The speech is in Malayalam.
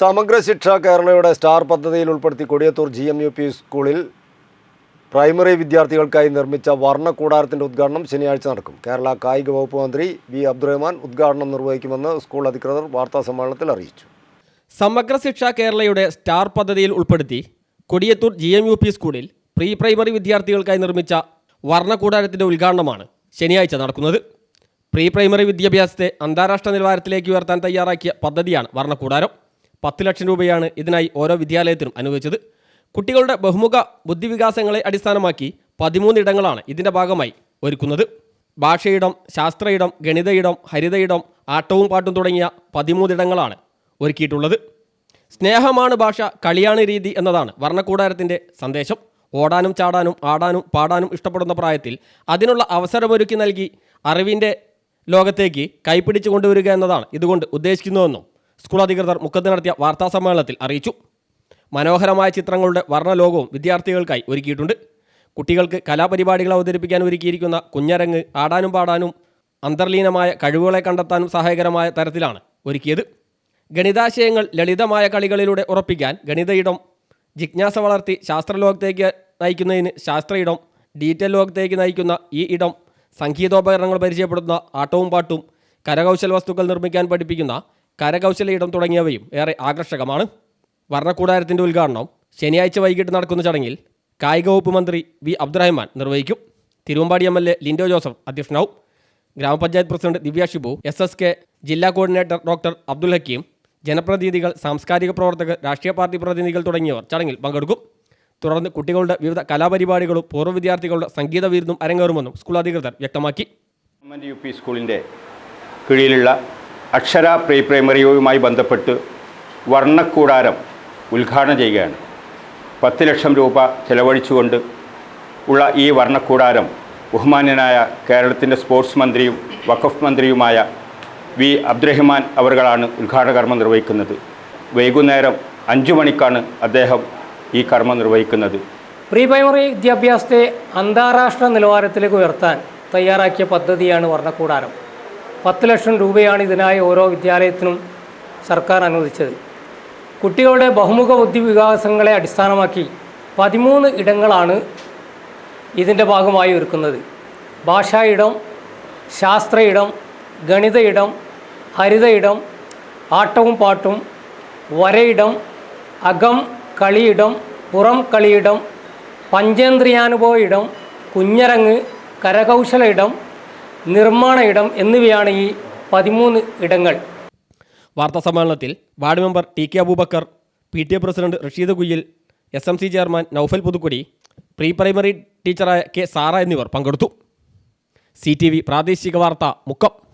സമഗ്ര ശിക്ഷ കേരളയുടെ സ്റ്റാർ പദ്ധതിയിൽ ഉൾപ്പെടുത്തി Kodiyathur G M U P സ്കൂളിൽ പ്രൈമറി വിദ്യാർത്ഥികൾക്കായി നിർമ്മിച്ച വർണ കൂടാരത്തിന്റെ ഉദ്ഘാടനം ശനിയാഴ്ച നടക്കും. കേരള കായിക വകുപ്പ് മന്ത്രി വി അബ്ദുറഹ്മാൻ ഉദ്ഘാടനം നിർവഹിക്കുമെന്ന് സ്കൂൾ അധികൃതർ വാർത്താസമ്മേളനത്തിൽ അറിയിച്ചു. സമഗ്ര ശിക്ഷ കേരളയുടെ സ്റ്റാർ പദ്ധതിയിൽ ഉൾപ്പെടുത്തി Kodiyathur G M U P സ്കൂളിൽ പ്രീ പ്രൈമറി വിദ്യാർത്ഥികൾക്കായി നിർമ്മിച്ച വർണകൂടാരത്തിന്റെ ഉദ്ഘാടനമാണ് ശനിയാഴ്ച നടക്കുന്നത്. പ്രീ പ്രൈമറി വിദ്യാഭ്യാസത്തെ അന്താരാഷ്ട്ര നിലവാരത്തിലേക്ക് ഉയർത്താൻ തയ്യാറാക്കിയ പദ്ധതിയാണ് വർണകൂടാരം പത്ത് ലക്ഷം രൂപയാണ് ഇതിനായി ഓരോ വിദ്യാലയത്തിനും അനുവദിച്ചത്. കുട്ടികളുടെ ബഹുമുഖ ബുദ്ധിവികാസങ്ങളെ അടിസ്ഥാനമാക്കി പതിമൂന്നിടങ്ങളാണ് ഇതിന്റെ ഭാഗമായി ഒരുക്കുന്നത്. ഭാഷയിടം ശാസ്ത്രയിടം ഗണിതയിടം ഹരിതയിടം ആട്ടവും പാട്ടും തുടങ്ങിയ പതിമൂന്നിടങ്ങളാണ് ഒരുക്കിയിട്ടുള്ളത്. സ്നേഹമാണ് ഭാഷ കളിയാണ് രീതി എന്നതാണ് വർണക്കൂടാരത്തിന്റെ സന്ദേശം. ഓടാനും ചാടാനും ആടാനും പാടാനും ഇഷ്ടപ്പെടുന്ന പ്രായത്തിൽ അതിനുള്ള അവസരമൊരുക്കി നൽകി അറിവിന്റെ ലോകത്തേക്ക് കൈപ്പിടിച്ചു കൊണ്ടുവരിക എന്നതാണ് ഇതുകൊണ്ട് ഉദ്ദേശിക്കുന്നതെന്നും സ്കൂൾ അധികൃതർ മുഖത്ത് നടത്തിയ വാർത്താസമ്മേളനത്തിൽ അറിയിച്ചു. മനോഹരമായ ചിത്രങ്ങളുടെ വർണലോകവും വിദ്യാർത്ഥികൾക്കായി ഒരുക്കിയിട്ടുണ്ട്. കുട്ടികൾക്ക് കലാപരിപാടികൾ അവതരിപ്പിക്കാൻ ഒരുക്കിയിരിക്കുന്ന കുഞ്ഞരങ്ങ് ആടാനും പാടാനും അന്തർലീനമായ കഴിവുകളെ കണ്ടെത്താനും സഹായകരമായ തരത്തിലാണ് ഒരുക്കിയത്. ഗണിതാശയങ്ങൾ ലളിതമായ കളികളിലൂടെ ഉറപ്പിക്കാൻ ഗണിതയിടം ജിജ്ഞാസ വളർത്തി ശാസ്ത്രലോകത്തേക്ക് നയിക്കുന്നതിന് ശാസ്ത്രയിടം ഡീറ്റെയിൽ ലോകത്തേക്ക് നയിക്കുന്ന ഈ ഇടം സംഗീതോപകരണങ്ങൾ പരിചയപ്പെടുത്തുന്ന ആട്ടവും പാട്ടും കരകൗശല വസ്തുക്കൾ നിർമ്മിക്കാൻ പഠിപ്പിക്കുന്ന കരകൗശല ഇടം തുടങ്ങിയവയും ഏറെ ആകർഷകമാണ്. വർണക്കൂടാരത്തിന്റെ ഉദ്ഘാടനം ശനിയാഴ്ച വൈകിട്ട് നടക്കുന്ന ചടങ്ങിൽ കായിക വകുപ്പ് മന്ത്രി വി അബ്ദുറഹ്മാൻ നിർവഹിക്കും. Thiruvambady M L A Lindo Joseph അധ്യക്ഷനാവും. ഗ്രാമപഞ്ചായത്ത് president Divya Shibu S S K ജില്ലാ കോർഡിനേറ്റർ ഡോക്ടർ അബ്ദുൽ ഹക്കീം ജനപ്രതിനിധികൾ സാംസ്കാരിക പ്രവർത്തകർ രാഷ്ട്രീയ പാർട്ടി പ്രതിനിധികൾ തുടങ്ങിയവർ ചടങ്ങിൽ പങ്കെടുക്കും. തുടർന്ന് കുട്ടികളുടെ വിവിധ കലാപരിപാടികളും പൂർവ വിദ്യാർത്ഥികളുടെ സംഗീത വിരുന്നും അരങ്ങേറുമെന്നും സ്കൂൾ അധികൃതർ വ്യക്തമാക്കി. യു പി സ്കൂളിന്റെ കീഴിലുള്ള അക്ഷര പ്രീ പ്രൈമറിയുമായി ബന്ധപ്പെട്ട് വർണക്കൂടാരം ഉദ്ഘാടനം ചെയ്യുകയാണ്. പത്ത് ലക്ഷം രൂപ ചെലവഴിച്ചുകൊണ്ട് ഉള്ള ഈ വർണക്കൂടാരം ബഹുമാന്യനായ കേരളത്തിന്റെ സ്പോർട്സ് മന്ത്രിയും വഖഫ് മന്ത്രിയുമായ വി അബ്ദുറഹിമാൻ അവർകളാണ് ഉദ്ഘാടന കർമ്മം നിർവഹിക്കുന്നത്. വൈകുന്നേരം അഞ്ചു മണിക്കാണ് അദ്ദേഹം ഈ കർമ്മം നിർവഹിക്കുന്നത്. പ്രീ പ്രൈമറി വിദ്യാഭ്യാസത്തെ അന്താരാഷ്ട്ര നിലവാരത്തിലേക്ക് ഉയർത്താൻ തയ്യാറാക്കിയ പദ്ധതിയാണ് വർണക്കൂടാരം. പത്ത് ലക്ഷം രൂപയാണ് ഇതിനായി ഓരോ വിദ്യാലയത്തിനും സർക്കാർ അനുവദിച്ചത്. കുട്ടികളുടെ ബഹുമുഖ ബുദ്ധി വികാസങ്ങളെ അടിസ്ഥാനമാക്കി പതിമൂന്ന് ഇടങ്ങളാണ് ഇതിന്റെ ഭാഗമായി ഒരുക്കുന്നത്. ഭാഷാ ഇടം ശാസ്ത്ര ഇടം ഗണിത ഇടം ഹരിത ഇടം ആട്ടവും പാട്ടും വരയിടം അകം കളിയിടം പുറം കളിയിടം പഞ്ചേന്ദ്രിയാനുഭവ ഇടം കുഞ്ഞരങ്ങ് കരകൗശല ഇടം നിർമ്മാണ ഇടം എന്നിവയാണ് ഈ പതിമൂന്ന് ഇടങ്ങൾ. വാർത്താ സമ്മേളനത്തിൽ ward member T K Aboobacker P T A president Rasheed Kuyyil S M C chairman Noufal Puthukkudi pre primary ടീച്ചറായ K Sara എന്നിവർ പങ്കെടുത്തു. സി ടി വി പ്രാദേശിക വാർത്ത മുക്കം.